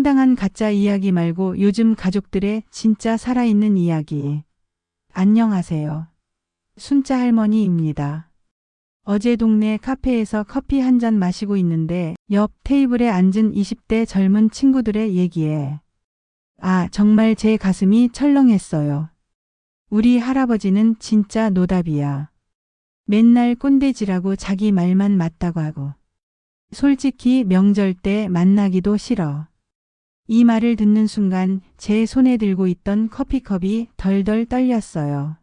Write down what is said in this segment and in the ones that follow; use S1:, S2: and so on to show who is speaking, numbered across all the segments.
S1: 황당한 가짜 이야기 말고 요즘 가족들의 진짜 살아있는 이야기. 안녕하세요. 순자 할머니입니다. 어제 동네 카페에서 커피 한 잔 마시고 있는데 옆 테이블에 앉은 20대 젊은 친구들의 얘기에 아, 정말 제 가슴이 철렁했어요. 우리 할아버지는 진짜 노답이야. 맨날 꼰대지라고 자기 말만 맞다고 하고. 솔직히 명절 때 만나기도 싫어. 이 말을 듣는 순간 제 손에 들고 있던 커피컵이 덜덜 떨렸어요.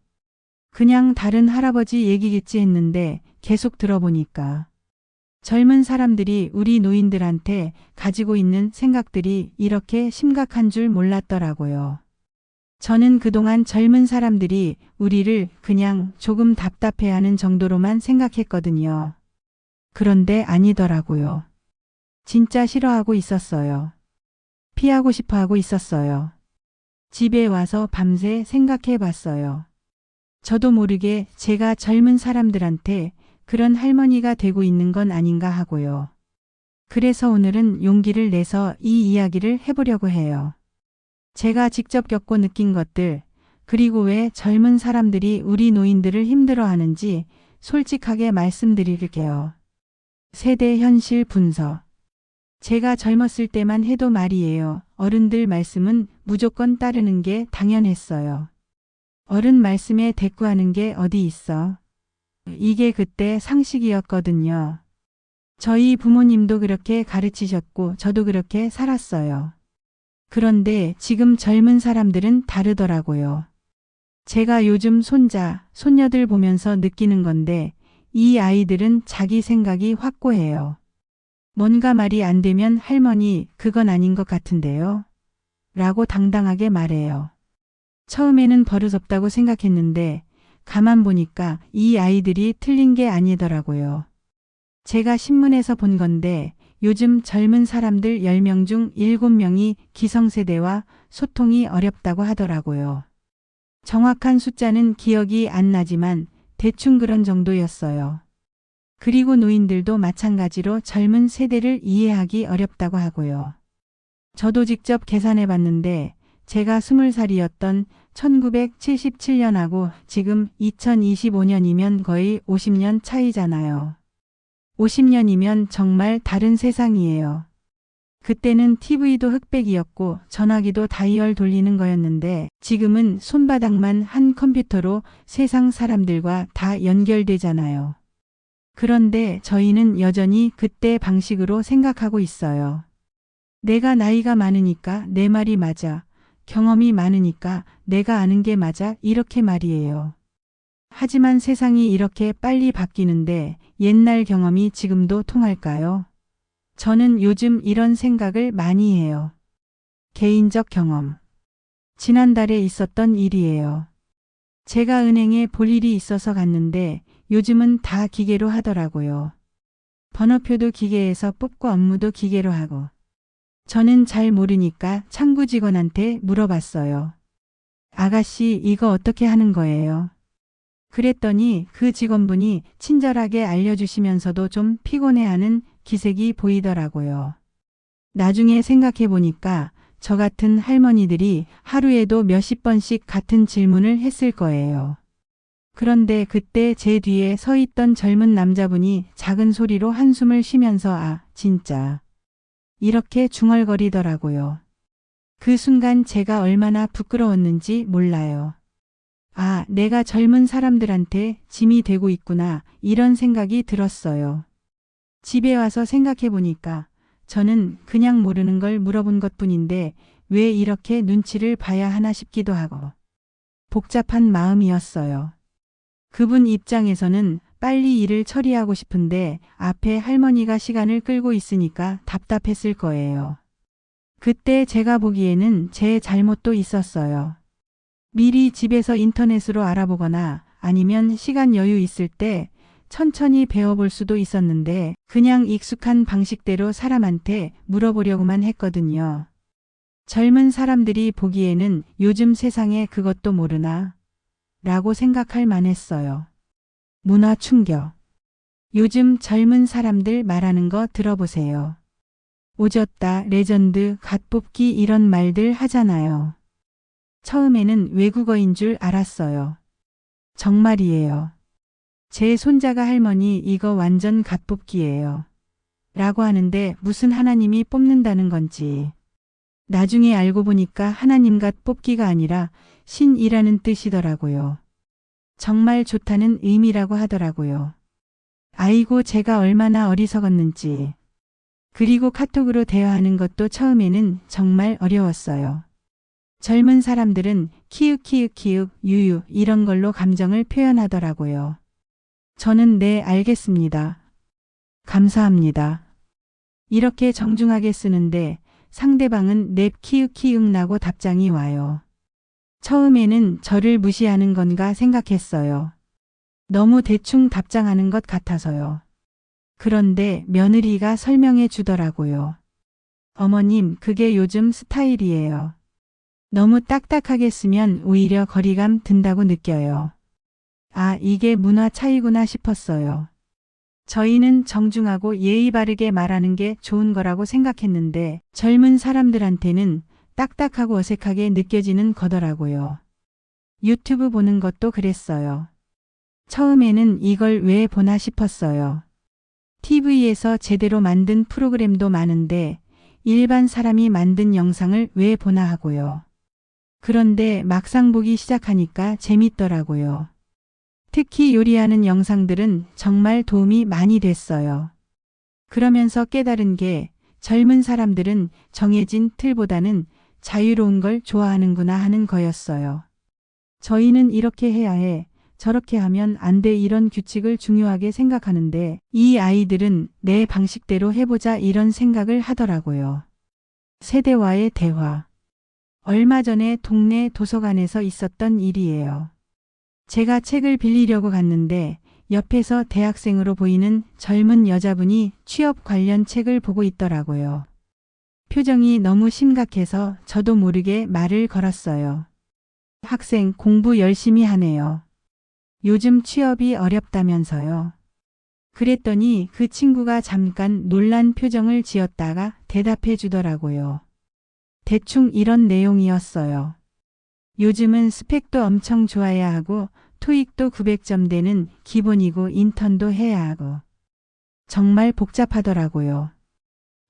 S1: 그냥 다른 할아버지 얘기겠지 했는데 계속 들어보니까 젊은 사람들이 우리 노인들한테 가지고 있는 생각들이 이렇게 심각한 줄 몰랐더라고요. 저는 그동안 젊은 사람들이 우리를 그냥 조금 답답해하는 정도로만 생각했거든요. 그런데 아니더라고요. 진짜 싫어하고 있었어요. 피하고 싶어 하고 있었어요. 집에 와서 밤새 생각해 봤어요. 저도 모르게 제가 젊은 사람들한테 그런 할머니가 되고 있는 건 아닌가 하고요. 그래서 오늘은 용기를 내서 이 이야기를 해보려고 해요. 제가 직접 겪고 느낀 것들, 그리고 왜 젊은 사람들이 우리 노인들을 힘들어 하는지 솔직하게 말씀드릴게요. 세대 현실 분석. 제가 젊었을 때만 해도 말이에요. 어른들 말씀은 무조건 따르는 게 당연했어요. 어른 말씀에 대꾸하는 게 어디 있어? 이게 그때 상식이었거든요. 저희 부모님도 그렇게 가르치셨고 저도 그렇게 살았어요. 그런데 지금 젊은 사람들은 다르더라고요. 제가 요즘 손자, 손녀들 보면서 느끼는 건데 이 아이들은 자기 생각이 확고해요. 뭔가 말이 안 되면 할머니, 그건 아닌 것 같은데요. 라고 당당하게 말해요. 처음에는 버릇없다고 생각했는데 가만 보니까 이 아이들이 틀린 게 아니더라고요. 제가 신문에서 본 건데 요즘 젊은 사람들 10명 중 7명이 기성세대와 소통이 어렵다고 하더라고요. 정확한 숫자는 기억이 안 나지만 대충 그런 정도였어요. 그리고 노인들도 마찬가지로 젊은 세대를 이해하기 어렵다고 하고요. 저도 직접 계산해 봤는데 제가 20살이었던 1977년하고 지금 2025년이면 거의 50년 차이잖아요. 50년이면 정말 다른 세상이에요. 그때는 TV도 흑백이었고 전화기도 다이얼 돌리는 거였는데 지금은 손바닥만 한 컴퓨터로 세상 사람들과 다 연결되잖아요. 그런데 저희는 여전히 그때 방식으로 생각하고 있어요. 내가 나이가 많으니까 내 말이 맞아. 경험이 많으니까 내가 아는 게 맞아. 이렇게 말이에요. 하지만 세상이 이렇게 빨리 바뀌는데 옛날 경험이 지금도 통할까요? 저는 요즘 이런 생각을 많이 해요. 개인적 경험. 지난달에 있었던 일이에요. 제가 은행에 볼 일이 있어서 갔는데 요즘은 다 기계로 하더라고요. 번호표도 기계에서 뽑고 업무도 기계로 하고. 저는 잘 모르니까 창구 직원한테 물어봤어요. 아가씨, 이거 어떻게 하는 거예요? 그랬더니 그 직원분이 친절하게 알려주시면서도 좀 피곤해하는 기색이 보이더라고요. 나중에 생각해 보니까 저 같은 할머니들이 하루에도 몇십 번씩 같은 질문을 했을 거예요. 그런데 그때 제 뒤에 서 있던 젊은 남자분이 작은 소리로 한숨을 쉬면서 아, 진짜. 이렇게 중얼거리더라고요. 그 순간 제가 얼마나 부끄러웠는지 몰라요. 아, 내가 젊은 사람들한테 짐이 되고 있구나, 이런 생각이 들었어요. 집에 와서 생각해 보니까 저는 그냥 모르는 걸 물어본 것 뿐인데 왜 이렇게 눈치를 봐야 하나 싶기도 하고 복잡한 마음이었어요. 그분 입장에서는 빨리 일을 처리하고 싶은데 앞에 할머니가 시간을 끌고 있으니까 답답했을 거예요. 그때 제가 보기에는 제 잘못도 있었어요. 미리 집에서 인터넷으로 알아보거나 아니면 시간 여유 있을 때 천천히 배워볼 수도 있었는데 그냥 익숙한 방식대로 사람한테 물어보려고만 했거든요. 젊은 사람들이 보기에는 요즘 세상에 그것도 모르나? 라고 생각할 만했어요. 문화 충격. 요즘 젊은 사람들 말하는 거 들어보세요. 오졌다, 레전드, 갓뽑기 이런 말들 하잖아요. 처음에는 외국어인 줄 알았어요. 정말이에요. 제 손자가 할머니 이거 완전 갓뽑기예요. 라고 하는데 무슨 하나님이 뽑는다는 건지. 나중에 알고 보니까 하나님 갓 뽑기가 아니라 신이라는 뜻이더라고요. 정말 좋다는 의미라고 하더라고요. 아이고 제가 얼마나 어리석었는지. 그리고 카톡으로 대화하는 것도 처음에는 정말 어려웠어요. 젊은 사람들은 키읔 키읔 키읔 유유 이런 걸로 감정을 표현하더라고요. 저는 네 알겠습니다. 감사합니다. 이렇게 정중하게 쓰는데 상대방은 넵 키읔 키읔 나고 답장이 와요. 처음에는 저를 무시하는 건가 생각했어요. 너무 대충 답장하는 것 같아서요. 그런데 며느리가 설명해 주더라고요. 어머님, 그게 요즘 스타일이에요. 너무 딱딱하게 쓰면 오히려 거리감 든다고 느껴요. 아, 이게 문화 차이구나 싶었어요. 저희는 정중하고 예의 바르게 말하는 게 좋은 거라고 생각했는데 젊은 사람들한테는 딱딱하고 어색하게 느껴지는 거더라고요. 유튜브 보는 것도 그랬어요. 처음에는 이걸 왜 보나 싶었어요. TV에서 제대로 만든 프로그램도 많은데 일반 사람이 만든 영상을 왜 보나 하고요. 그런데 막상 보기 시작하니까 재밌더라고요. 특히 요리하는 영상들은 정말 도움이 많이 됐어요. 그러면서 깨달은 게 젊은 사람들은 정해진 틀보다는 자유로운 걸 좋아하는구나 하는 거였어요. 저희는 이렇게 해야 해, 저렇게 하면 안 돼 이런 규칙을 중요하게 생각하는데 이 아이들은 내 방식대로 해보자 이런 생각을 하더라고요. 세대와의 대화. 얼마 전에 동네 도서관에서 있었던 일이에요. 제가 책을 빌리려고 갔는데 옆에서 대학생으로 보이는 젊은 여자분이 취업 관련 책을 보고 있더라고요. 표정이 너무 심각해서 저도 모르게 말을 걸었어요. 학생 공부 열심히 하네요. 요즘 취업이 어렵다면서요. 그랬더니 그 친구가 잠깐 놀란 표정을 지었다가 대답해 주더라고요. 대충 이런 내용이었어요. 요즘은 스펙도 엄청 좋아야 하고 토익도 900점 되는 기본이고 인턴도 해야 하고 정말 복잡하더라고요.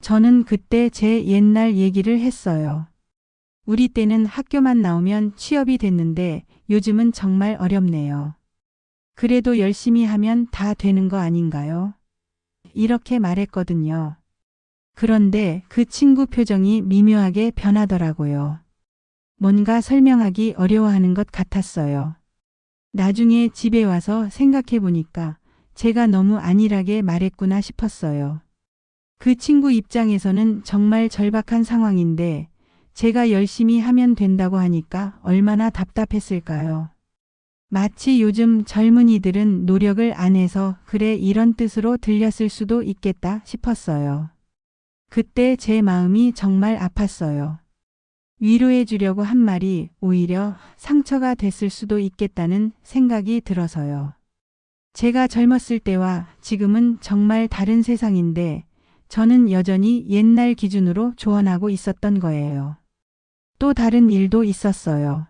S1: 저는 그때 제 옛날 얘기를 했어요. 우리 때는 학교만 나오면 취업이 됐는데 요즘은 정말 어렵네요. 그래도 열심히 하면 다 되는 거 아닌가요? 이렇게 말했거든요. 그런데 그 친구 표정이 미묘하게 변하더라고요. 뭔가 설명하기 어려워하는 것 같았어요. 나중에 집에 와서 생각해 보니까 제가 너무 안일하게 말했구나 싶었어요. 그 친구 입장에서는 정말 절박한 상황인데 제가 열심히 하면 된다고 하니까 얼마나 답답했을까요? 마치 요즘 젊은이들은 노력을 안 해서 그래 이런 뜻으로 들렸을 수도 있겠다 싶었어요. 그때 제 마음이 정말 아팠어요. 위로해 주려고 한 말이 오히려 상처가 됐을 수도 있겠다는 생각이 들어서요. 제가 젊었을 때와 지금은 정말 다른 세상인데 저는 여전히 옛날 기준으로 조언하고 있었던 거예요. 또 다른 일도 있었어요.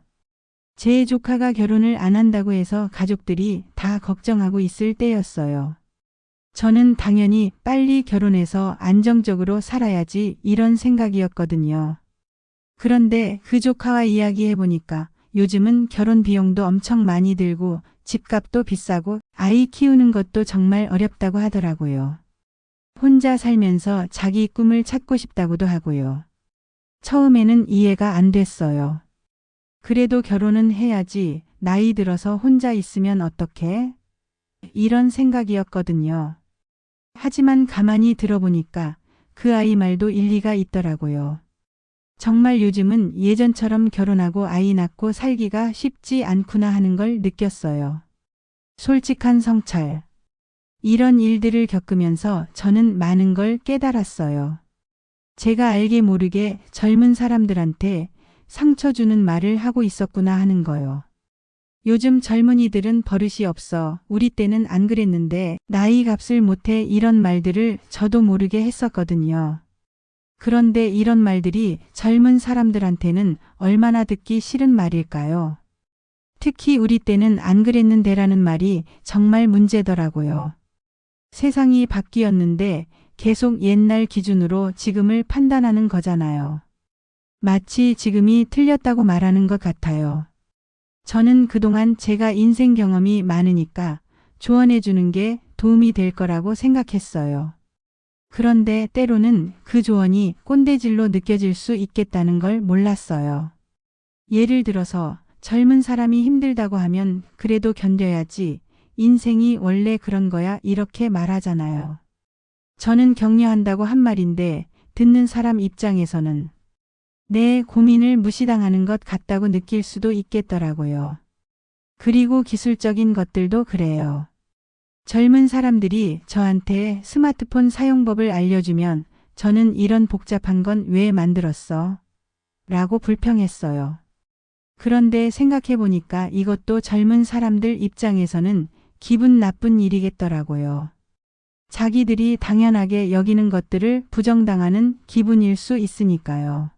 S1: 제 조카가 결혼을 안 한다고 해서 가족들이 다 걱정하고 있을 때였어요. 저는 당연히 빨리 결혼해서 안정적으로 살아야지 이런 생각이었거든요. 그런데 그 조카와 이야기해 보니까 요즘은 결혼 비용도 엄청 많이 들고 집값도 비싸고 아이 키우는 것도 정말 어렵다고 하더라고요. 혼자 살면서 자기 꿈을 찾고 싶다고도 하고요. 처음에는 이해가 안 됐어요. 그래도 결혼은 해야지 나이 들어서 혼자 있으면 어떡해? 이런 생각이었거든요. 하지만 가만히 들어보니까 그 아이 말도 일리가 있더라고요. 정말 요즘은 예전처럼 결혼하고 아이 낳고 살기가 쉽지 않구나 하는 걸 느꼈어요. 솔직한 성찰. 이런 일들을 겪으면서 저는 많은 걸 깨달았어요. 제가 알게 모르게 젊은 사람들한테 상처 주는 말을 하고 있었구나 하는 거요. 요즘 젊은이들은 버릇이 없어. 우리 때는 안 그랬는데 나이 값을 못해 이런 말들을 저도 모르게 했었거든요. 그런데 이런 말들이 젊은 사람들한테는 얼마나 듣기 싫은 말일까요? 특히 우리 때는 안 그랬는데라는 말이 정말 문제더라고요. 세상이 바뀌었는데 계속 옛날 기준으로 지금을 판단하는 거잖아요. 마치 지금이 틀렸다고 말하는 것 같아요. 저는 그동안 제가 인생 경험이 많으니까 조언해 주는 게 도움이 될 거라고 생각했어요. 그런데 때로는 그 조언이 꼰대질로 느껴질 수 있겠다는 걸 몰랐어요. 예를 들어서 젊은 사람이 힘들다고 하면 그래도 견뎌야지 인생이 원래 그런 거야 이렇게 말하잖아요. 저는 격려한다고 한 말인데 듣는 사람 입장에서는 내 고민을 무시당하는 것 같다고 느낄 수도 있겠더라고요. 그리고 기술적인 것들도 그래요. 젊은 사람들이 저한테 스마트폰 사용법을 알려주면 저는 이런 복잡한 건 왜 만들었어? 라고 불평했어요. 그런데 생각해보니까 이것도 젊은 사람들 입장에서는 기분 나쁜 일이겠더라고요. 자기들이 당연하게 여기는 것들을 부정당하는 기분일 수 있으니까요.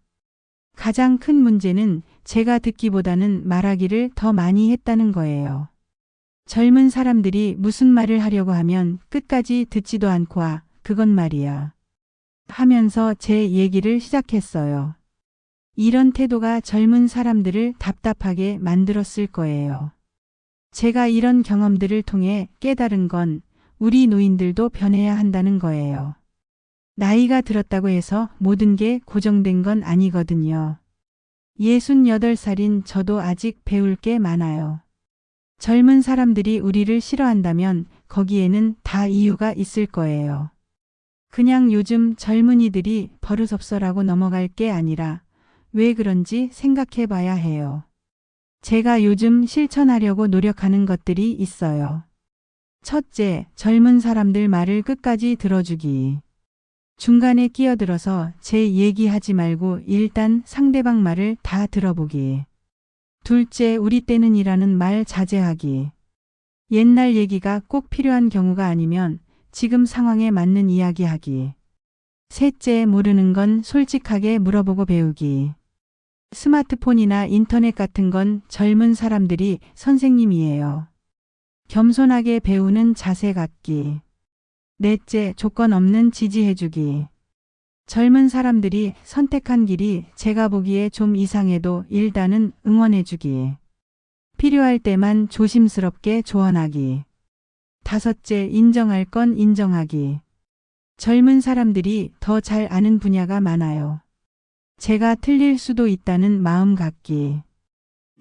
S1: 가장 큰 문제는 제가 듣기보다는 말하기를 더 많이 했다는 거예요. 젊은 사람들이 무슨 말을 하려고 하면 끝까지 듣지도 않고 아, 그건 말이야. 하면서 제 얘기를 시작했어요. 이런 태도가 젊은 사람들을 답답하게 만들었을 거예요. 제가 이런 경험들을 통해 깨달은 건 우리 노인들도 변해야 한다는 거예요. 나이가 들었다고 해서 모든 게 고정된 건 아니거든요. 68살인 저도 아직 배울 게 많아요. 젊은 사람들이 우리를 싫어한다면 거기에는 다 이유가 있을 거예요. 그냥 요즘 젊은이들이 버릇없어라고 넘어갈 게 아니라 왜 그런지 생각해 봐야 해요. 제가 요즘 실천하려고 노력하는 것들이 있어요. 첫째, 젊은 사람들 말을 끝까지 들어주기. 중간에 끼어들어서 제 얘기하지 말고 일단 상대방 말을 다 들어보기. 둘째, 우리 때는 이라는 말 자제하기. 옛날 얘기가 꼭 필요한 경우가 아니면 지금 상황에 맞는 이야기 하기. 셋째, 모르는 건 솔직하게 물어보고 배우기. 스마트폰이나 인터넷 같은 건 젊은 사람들이 선생님이에요. 겸손하게 배우는 자세 갖기. 넷째, 조건 없는 지지해주기. 젊은 사람들이 선택한 길이 제가 보기에 좀 이상해도 일단은 응원해주기. 필요할 때만 조심스럽게 조언하기. 다섯째, 인정할 건 인정하기. 젊은 사람들이 더 잘 아는 분야가 많아요. 제가 틀릴 수도 있다는 마음 갖기.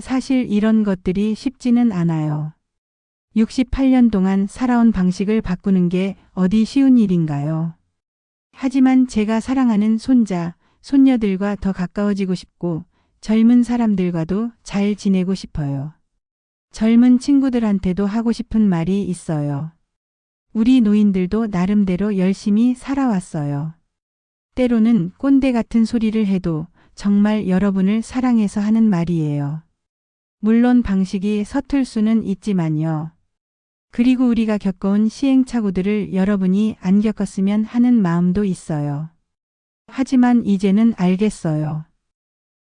S1: 사실 이런 것들이 쉽지는 않아요. 68년 동안 살아온 방식을 바꾸는 게 어디 쉬운 일인가요? 하지만 제가 사랑하는 손자, 손녀들과 더 가까워지고 싶고 젊은 사람들과도 잘 지내고 싶어요. 젊은 친구들한테도 하고 싶은 말이 있어요. 우리 노인들도 나름대로 열심히 살아왔어요. 때로는 꼰대 같은 소리를 해도 정말 여러분을 사랑해서 하는 말이에요. 물론 방식이 서툴 수는 있지만요. 그리고 우리가 겪어온 시행착오들을 여러분이 안 겪었으면 하는 마음도 있어요. 하지만 이제는 알겠어요.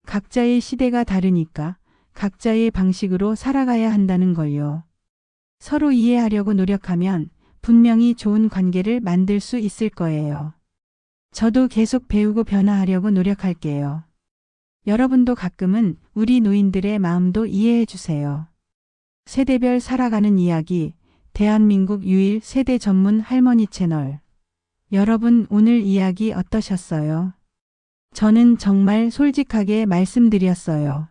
S1: 각자의 시대가 다르니까 각자의 방식으로 살아가야 한다는 걸요. 서로 이해하려고 노력하면 분명히 좋은 관계를 만들 수 있을 거예요. 저도 계속 배우고 변화하려고 노력할게요. 여러분도 가끔은 우리 노인들의 마음도 이해해 주세요. 세대별 살아가는 이야기, 대한민국 유일 세대 전문 할머니 채널. 여러분 오늘 이야기 어떠셨어요? 저는 정말 솔직하게 말씀드렸어요.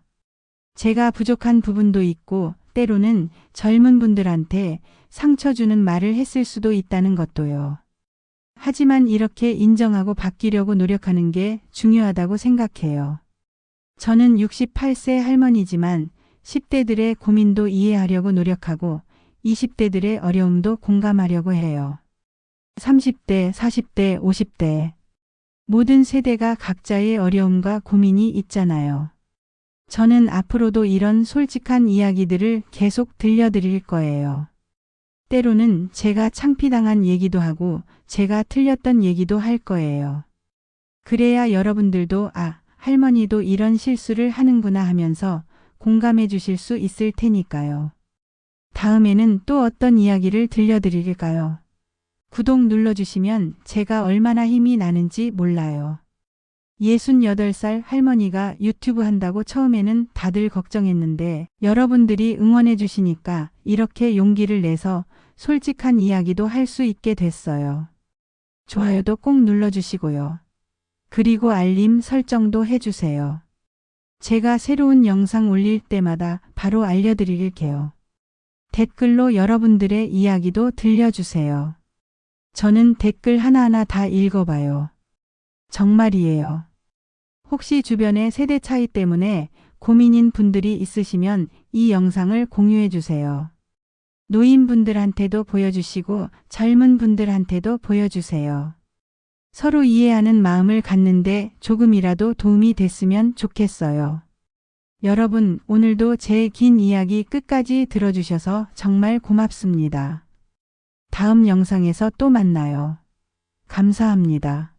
S1: 제가 부족한 부분도 있고 때로는 젊은 분들한테 상처 주는 말을 했을 수도 있다는 것도요. 하지만 이렇게 인정하고 바뀌려고 노력하는 게 중요하다고 생각해요. 저는 68세 할머니지만 10대들의 고민도 이해하려고 노력하고 20대들의 어려움도 공감하려고 해요. 30대, 40대, 50대. 모든 세대가 각자의 어려움과 고민이 있잖아요. 저는 앞으로도 이런 솔직한 이야기들을 계속 들려드릴 거예요. 때로는 제가 창피당한 얘기도 하고 제가 틀렸던 얘기도 할 거예요. 그래야 여러분들도 아, 할머니도 이런 실수를 하는구나 하면서 공감해 주실 수 있을 테니까요. 다음에는 또 어떤 이야기를 들려드릴까요? 구독 눌러주시면 제가 얼마나 힘이 나는지 몰라요. 68살 할머니가 유튜브 한다고 처음에는 다들 걱정했는데 여러분들이 응원해 주시니까 이렇게 용기를 내서 솔직한 이야기도 할 수 있게 됐어요. 좋아요도 꼭 눌러주시고요. 그리고 알림 설정도 해주세요. 제가 새로운 영상 올릴 때마다 바로 알려드릴게요. 댓글로 여러분들의 이야기도 들려주세요. 저는 댓글 하나하나 다 읽어봐요. 정말이에요. 혹시 주변의 세대 차이 때문에 고민인 분들이 있으시면 이 영상을 공유해 주세요. 노인분들한테도 보여주시고 젊은 분들한테도 보여주세요. 서로 이해하는 마음을 갖는데 조금이라도 도움이 됐으면 좋겠어요. 여러분, 오늘도 제 긴 이야기 끝까지 들어주셔서 정말 고맙습니다. 다음 영상에서 또 만나요. 감사합니다.